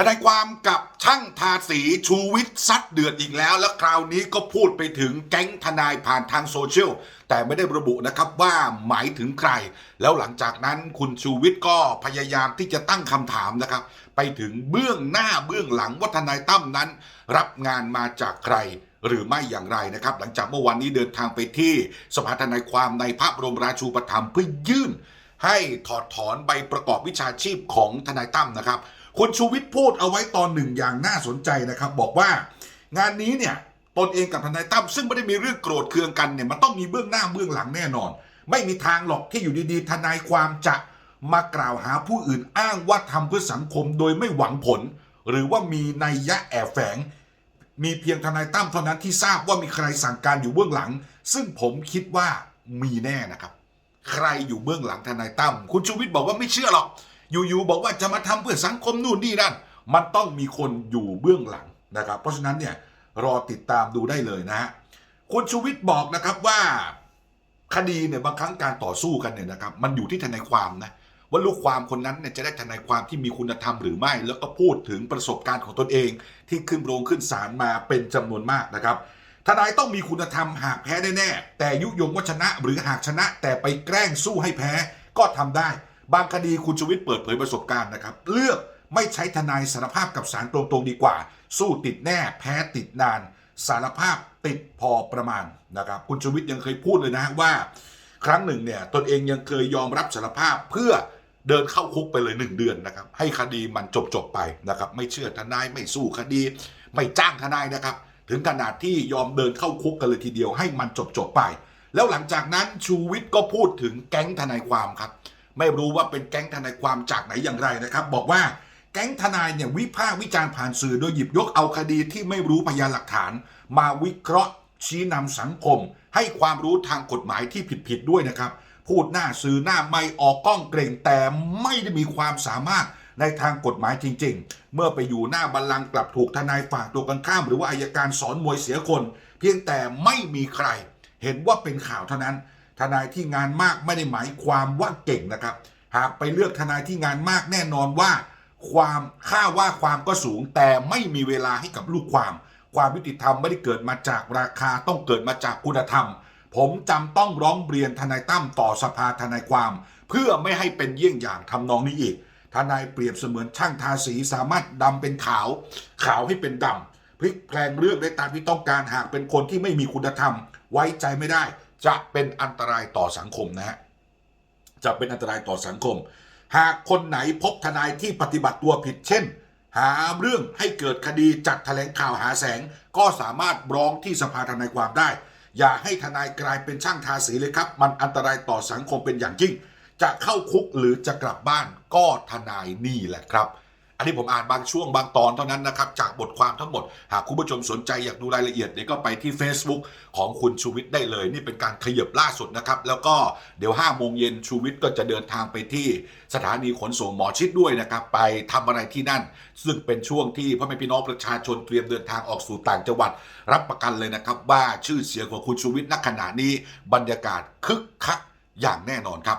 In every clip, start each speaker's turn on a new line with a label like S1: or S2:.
S1: ทนายความกับช่างทาสีชูวิทย์ซัดเดือดอีกแล้ว และคราวนี้ก็พูดไปถึงแก๊งทนายผ่านทางโซเชียล แต่ไม่ได้ระบุนะครับว่าหมายถึงใคร แล้วหลังจากนั้นคุณชูวิทย์ก็พยายามที่จะตั้งคำถามนะครับ ไปถึงเบื้องหน้าเบื้องหลังว่าทนายตั้มนั้น รับงานมาจากใครหรือไม่อย่างไรนะครับ หลังจากเมื่อวานนี้เดินทางไปที่สภาทนายความในพระบรมราชูปถัมภ์เพื่อยื่น ให้ถอดถอนใบประกอบวิชาชีพของทนายตั้มนะครับ คุณชูวิทย์พูดเอาไว้ตอนหนึ่งอย่างน่าสนใจนะครับ บอกว่างานนี้เนี่ยตนเองกับทนายตั้มซึ่งไม่ได้มีเรื่องโกรธเคืองกันเนี่ยมันต้องมีเบื้องหน้าเบื้องหลังแน่นอน ไม่มีทางหรอกที่อยู่ดีๆ ทนายความจะมากล่าวหาผู้อื่นอ้างว่าทำเพื่อสังคมโดยไม่หวังผล หรือว่ามีนัยยะแอบแฝง มีเพียงทนายตั้มเท่านั้นที่ทราบว่ามีใครสั่งการอยู่เบื้องหลัง ซึ่งผมคิดว่ามีแน่นะครับ ใครอยู่เบื้องหลังทนายตั้มคุณชูวิทย์บอกว่าไม่เชื่อหรอก อยู่ๆบอกว่าจะมาทำเพื่อสังคมนู่นนี่นั่น มันต้องมีคนอยู่เบื้องหลังนะครับ เพราะฉะนั้นเนี่ยรอติดตามดูได้เลยนะฮะคุณชูวิทย์บอกนะครับว่าคดีเนี่ยบางครั้งการต่อสู้กันเนี่ยนะครับมันอยู่ที่ทนายความนะว่าลูกความคนนั้นเนี่ยจะได้ทนายความที่มีคุณธรรมหรือไม่ แล้วก็พูดถึงประสบการณ์ของตนเอง ที่ขึ้นโรงขึ้นศาลมาเป็นจำนวนมากนะครับทนายต้องมีคุณธรรมหากแพ้แน่ๆแต่ยุยงว่าชนะหรือหากชนะแต่ไปแกล้งสู้ให้แพ้ก็ทำได้ บางคดีคุณชูวิทย์เปิดเผยประสบการณ์นะครับ เลือกไม่ใช้ทนายสารภาพกับศาลตรงๆดีกว่า สู้ติดแน่แพ้ติดนาน สารภาพติดพอประมาณนะครับ คุณชูวิทย์ยังเคยพูดเลยนะว่า ครั้งหนึ่งเนี่ยตนเองยังเคยยอมรับสารภาพเพื่อเดินเข้าคุกไปเลยหนึ่งเดือนนะครับ ให้คดีมันจบจบไปนะครับ ไม่เชื่อทนายไม่สู้คดี ไม่จ้างทนายนะครับ ถึงขนาดที่ยอมเดินเข้าคุกกันเลยทีเดียวให้มันจบจบไป แล้วหลังจากนั้นชูวิทย์ก็พูดถึงแก๊งทนายความครับ ไม่รู้ว่าเป็นแก๊งทนายความจากไหนอย่างไรนะครับ บอกว่าแก๊งทนายเนี่ยวิพากษ์วิจารณ์ผ่านสื่อโดยหยิบยกเอาคดีที่ไม่รู้พยานหลักฐาน มาวิเคราะห์ ชี้นำสังคม ให้ความรู้ทางกฎหมายที่ผิดๆด้วยนะครับ พูดหน้าสื่อหน้าไม่ออกกล้องเกรงแต่ไม่ได้มีความสามารถในทางกฎหมายจริง ๆ เมื่อไปอยู่หน้าบัลลังก์กลับถูกทนายฝากตัวกันข้าม หรือว่าอายการสอนมวยเสียคน เพียงแต่ไม่มีใคร เห็นว่าเป็นข่าวเท่านั้น ทนายที่งานมากไม่ได้หมายความว่าเก่งนะครับ หากไปเลือกทนายที่งานมากแน่นอนว่า ความค่าว่าความก็สูง แต่ไม่มีเวลาให้กับลูกความ ความยุติธรรมไม่ได้เกิดมาจากราคาต้องเกิดมาจากคุณธรรม ผมจำต้องร้องเรียนทนายตั้มต่อสภาทนายความ เพื่อไม่ให้เป็นเยี่ยงอย่างทำนองนี้อีกทนายเปรียบเสมือนช่างทาสีสามารถดำเป็นขาว ขาวให้เป็นดำพลิกแปลงเรื่องได้ตามที่ต้องการหากเป็นคนที่ไม่มีคุณธรรม ไว้ใจไม่ได้ จะเป็นอันตรายต่อสังคมนะฮะจะเป็นอันตรายต่อสังคม หากคนไหนพบทนายที่ปฏิบัติตัวผิด เช่น หาเรื่องให้เกิดคดีจัดแถลงข่าวหาแสง ก็สามารถร้องที่สภาทนายความได้ อย่าให้ทนายกลายเป็นช่างทาสีเลยครับ มันอันตรายต่อสังคมเป็นอย่างยิ่ง จะเข้าคุกหรือจะกลับบ้านก็ทนายนี่แหละครับ อันนี้ผมอ่านบางช่วงบางตอนเท่านั้นนะครับจากบทความทั้งหมด หากคุณผู้ชมสนใจอยากดูรายละเอียดเดี๋ยก็ไปที่ Facebook ของคุณชูวิทย์ได้เลย นี่เป็นการขยับล่าสุดนะครับแล้วก็เดี๋ยว5โมงเย็นชูวิทย์ก็จะเดินทางไปที่สถานีขนส่งหมอชิดด้วยนะครับไปทำอะไรที่นั่น ซึ่งเป็นช่วงที่พ่อแม่พี่น้องประชาชนเตรียมเดินทางออกสู่ต่างจังหวัด รับประกันเลยนะครับ ว่าชื่อเสียงของคุณชูวิทย์ณขณะนี้บรรยากาศคึกคักอย่างแน่นอนครับ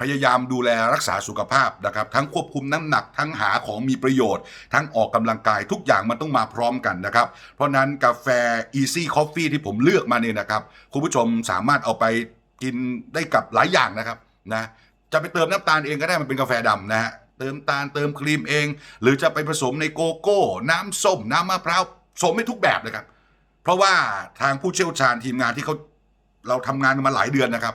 S1: พยายามดูแลรักษาสุขภาพนะครับ ทั้งควบคุมน้ำหนักทั้งหาของมีประโยชน์ ทั้งออกกำลังกายทุกอย่างมันต้องมาพร้อมกันนะครับ เพราะนั้นกาแฟ Easy Coffee ที่ผมเลือกมาเนี่ยนะครับ คุณผู้ชมสามารถเอาไปกินได้กับหลายอย่างนะครับนะจะไปเติมน้ำตาลเองก็ได้มันเป็นกาแฟดำนะฮะเติมตาลเติมครีมเอง หรือจะไปผสมในโกโก้ น้ำส้ม น้ำมะพร้าวสมได้ทุกแบบเลยครับ เพราะว่าทางผู้เชี่ยวชาญทีมงานที่เขาเราทำงานมาหลายเดือนนะครับ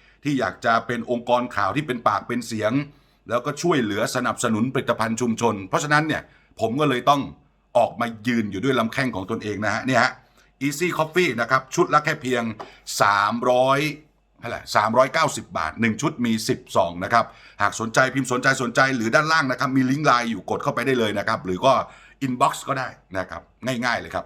S1: ที่อยากจะเป็นองค์กรข่าวที่เป็นปากเป็นเสียง แล้วก็ช่วยเหลือสนับสนุนผลิตภัณฑ์ชุมชน เพราะฉะนั้นเนี่ยผมก็เลยต้องออกมายืนอยู่ด้วยลำแข้งของตนเองนะฮะเนี่ยฮะ Easy Coffee นะครับ ชุดละแค่เพียง 300เท่าไร390 บาท 1 ชุดมี 10ซองนะครับ หากสนใจพิมพ์สนใจสนใจหรือด้านล่างนะครับ มีลิงก์ไลน์อยู่กดเข้าไปได้เลยนะครับ หรือก็ inbox ก็ได้นะครับ ง่ายๆเลยครับ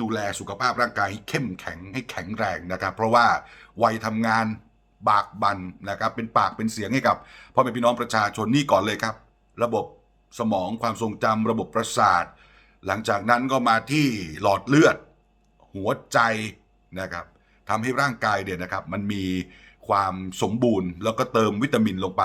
S1: ดูแลสุขภาพร่างกายให้เข้มแข็งให้แข็งแรงนะครับ เพราะว่าวัยทำงานบากบันนะครับเป็นปากเป็นเสียงให้กับพ่อแม่พี่น้องประชาชนนี่ก่อนเลยครับ ระบบสมองความทรงจำระบบประสาท หลังจากนั้นก็มาที่หลอดเลือด หัวใจนะครับทำให้ร่างกายเนี่ยนะครับ มันมีความสมบูรณ์แล้วก็เติมวิตามินลงไป